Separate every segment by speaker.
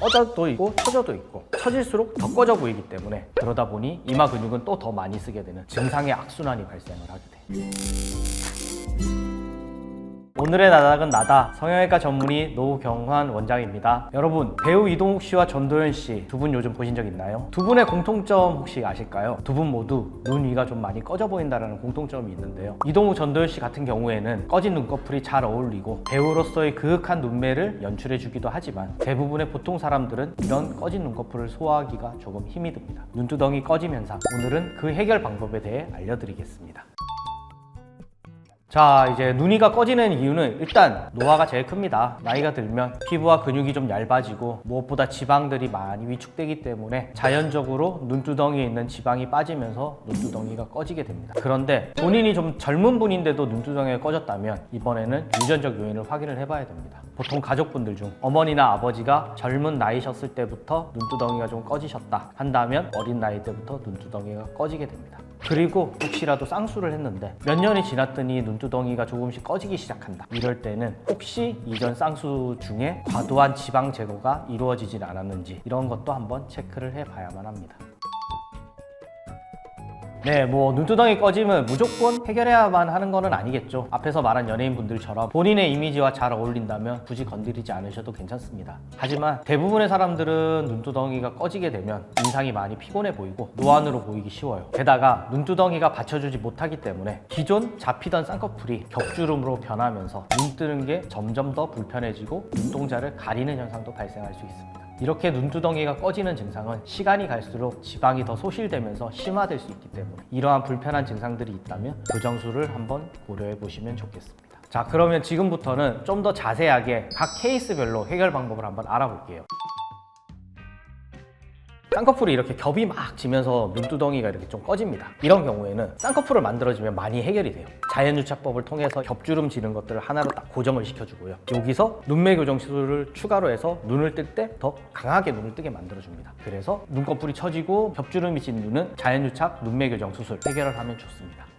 Speaker 1: 꺼져도 있고 처져도 있고 처질수록 더 꺼져 보이기 때문에 그러다 보니 이마 근육은 또 더 많이 쓰게 되는 증상의 악순환이 발생을 하게 돼요. 오늘의 나닥은 나다 성형외과 전문의 노경환 원장입니다. 여러분 배우 이동욱 씨와 전도연 씨 두 분 요즘 보신 적 있나요? 두 분의 공통점 혹시 아실까요? 두 분 모두 눈 위가 좀 많이 꺼져 보인다는 공통점이 있는데요. 이동욱 전도연 씨 같은 경우에는 꺼진 눈꺼풀이 잘 어울리고 배우로서의 그윽한 눈매를 연출해 주기도 하지만 대부분의 보통 사람들은 이런 꺼진 눈꺼풀을 소화하기가 조금 힘이 듭니다. 눈두덩이 꺼짐 현상 오늘은 그 해결 방법에 대해 알려드리겠습니다. 자 이제 눈이가 꺼지는 이유는 일단 노화가 제일 큽니다. 나이가 들면 피부와 근육이 좀 얇아지고 무엇보다 지방들이 많이 위축되기 때문에 자연적으로 눈두덩이에 있는 지방이 빠지면서 눈두덩이가 꺼지게 됩니다. 그런데 본인이 좀 젊은 분인데도 눈두덩이가 꺼졌다면 이번에는 유전적 요인을 확인을 해봐야 됩니다. 보통 가족분들 중 어머니나 아버지가 젊은 나이셨을 때부터 눈두덩이가 좀 꺼지셨다 한다면 어린 나이 때부터 눈두덩이가 꺼지게 됩니다 그리고 혹시라도 쌍수를 했는데 몇 년이 지났더니 눈두덩이가 조금씩 꺼지기 시작한다. 이럴 때는 혹시 이전 쌍수 중에 과도한 지방 제거가 이루어지진 않았는지 이런 것도 한번 체크를 해봐야만 합니다. 네, 뭐 눈두덩이 꺼짐은 무조건 해결해야만 하는 거는 아니겠죠. 앞에서 말한 연예인분들처럼 본인의 이미지와 잘 어울린다면 굳이 건드리지 않으셔도 괜찮습니다. 하지만 대부분의 사람들은 눈두덩이가 꺼지게 되면 인상이 많이 피곤해 보이고 노안으로 보이기 쉬워요. 게다가 눈두덩이가 받쳐주지 못하기 때문에 기존 잡히던 쌍꺼풀이 격주름으로 변하면서 눈 뜨는 게 점점 더 불편해지고 눈동자를 가리는 현상도 발생할 수 있습니다. 이렇게 눈두덩이가 꺼지는 증상은 시간이 갈수록 지방이 더 소실되면서 심화될 수 있기 때문에 이러한 불편한 증상들이 있다면 교정술을 한번 고려해 보시면 좋겠습니다. 자, 그러면 지금부터는 좀 더 자세하게 각 케이스별로 해결 방법을 한번 알아볼게요. 쌍꺼풀이 이렇게 겹이 막 지면서 눈두덩이가 이렇게 좀 꺼집니다. 이런 경우에는 쌍꺼풀을 만들어주면 많이 해결이 돼요. 자연유착법을 통해서 겹주름 지는 것들을 하나로 딱 고정을 시켜주고요. 여기서 눈매 교정 시술을 추가로 해서 눈을 뜰 때 더 강하게 눈을 뜨게 만들어줍니다. 그래서 눈꺼풀이 처지고 겹주름이 진 눈은 자연유착 눈매 교정 수술 해결을 하면 좋습니다.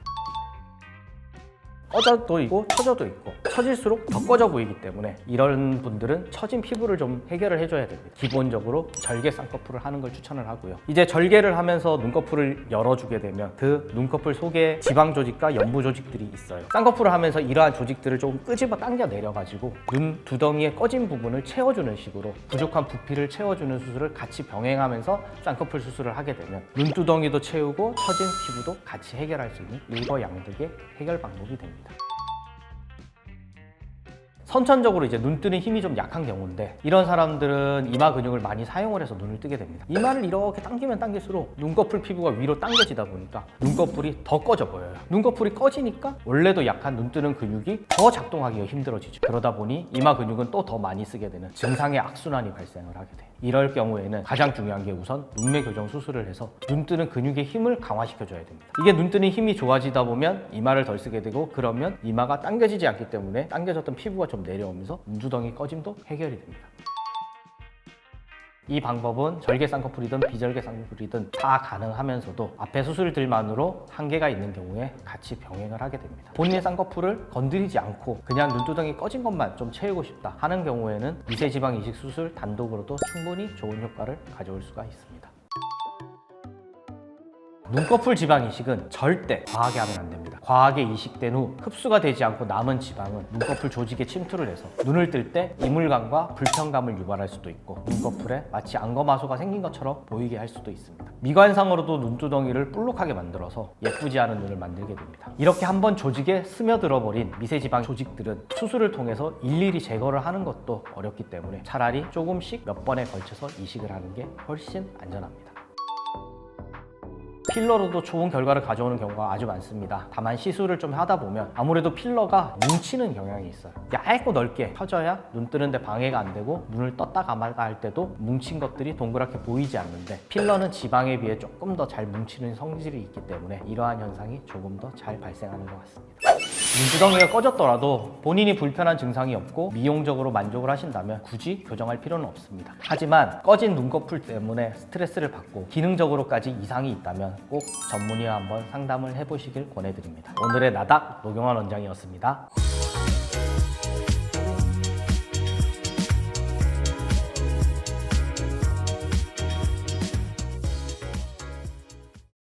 Speaker 1: 꺼져도 있고 처져도 있고 처질수록 더 꺼져 보이기 때문에 이런 분들은 처진 피부를 좀 해결을 해줘야 됩니다. 기본적으로 절개 쌍꺼풀을 하는 걸 추천을 하고요. 이제 절개를 하면서 눈꺼풀을 열어주게 되면 그 눈꺼풀 속에 지방 조직과 연부 조직들이 있어요. 쌍꺼풀을 하면서 이러한 조직들을 조금 끄집어 당겨 내려가지고 눈 두덩이의 꺼진 부분을 채워주는 식으로 부족한 부피를 채워주는 수술을 같이 병행하면서 쌍꺼풀 수술을 하게 되면 눈두덩이도 채우고 처진 피부도 같이 해결할 수 있는 일거양득의 해결 방법이 됩니다. 선천적으로 이제 눈 뜨는 힘이 좀 약한 경우인데 이런 사람들은 이마 근육을 많이 사용을 해서 눈을 뜨게 됩니다. 이마를 이렇게 당기면 당길수록 눈꺼풀 피부가 위로 당겨지다 보니까 눈꺼풀이 더 꺼져 보여요. 눈꺼풀이 꺼지니까 원래도 약한 눈 뜨는 근육이 더 작동하기가 힘들어지죠. 그러다 보니 이마 근육은 또 더 많이 쓰게 되는 증상의 악순환이 발생을 하게 돼요. 이럴 경우에는 가장 중요한 게 우선 눈매 교정 수술을 해서 눈 뜨는 근육의 힘을 강화시켜 줘야 됩니다. 이게 눈 뜨는 힘이 좋아지다 보면 이마를 덜 쓰게 되고 그러면 이마가 당겨지지 않기 때문에 당겨졌던 피부가 좀 내려오면서 눈두덩이 꺼짐도 해결이 됩니다. 이 방법은 절개 쌍꺼풀이든 비절개 쌍꺼풀이든 다 가능하면서도 앞에 수술들만으로 한계가 있는 경우에 같이 병행을 하게 됩니다. 본인의 쌍꺼풀을 건드리지 않고 그냥 눈두덩이 꺼진 것만 좀 채우고 싶다 하는 경우에는 미세지방 이식 수술 단독으로도 충분히 좋은 효과를 가져올 수가 있습니다. 눈꺼풀 지방 이식은 절대 과하게 하면 안 됩니다. 과하게 이식된 후 흡수가 되지 않고 남은 지방은 눈꺼풀 조직에 침투를 해서 눈을 뜰 때 이물감과 불편감을 유발할 수도 있고 눈꺼풀에 마치 안검하소가 생긴 것처럼 보이게 할 수도 있습니다. 미관상으로도 눈두덩이를 볼록하게 만들어서 예쁘지 않은 눈을 만들게 됩니다. 이렇게 한번 조직에 스며들어 버린 미세지방 조직들은 수술을 통해서 일일이 제거를 하는 것도 어렵기 때문에 차라리 조금씩 몇 번에 걸쳐서 이식을 하는 게 훨씬 안전합니다. 필러로도 좋은 결과를 가져오는 경우가 아주 많습니다. 다만 시술을 좀 하다 보면 아무래도 필러가 뭉치는 경향이 있어요. 얇고 넓게 펴져야 눈 뜨는데 방해가 안 되고 눈을 떴다 감았다 할 때도 뭉친 것들이 동그랗게 보이지 않는데 필러는 지방에 비해 조금 더 잘 뭉치는 성질이 있기 때문에 이러한 현상이 조금 더 잘 발생하는 것 같습니다. 눈두덩이가 꺼졌더라도 본인이 불편한 증상이 없고 미용적으로 만족을 하신다면 굳이 교정할 필요는 없습니다. 하지만 꺼진 눈꺼풀 때문에 스트레스를 받고 기능적으로까지 이상이 있다면 꼭 전문의와 한번 상담을 해보시길 권해드립니다. 오늘의 나닥 노경환 원장이었습니다.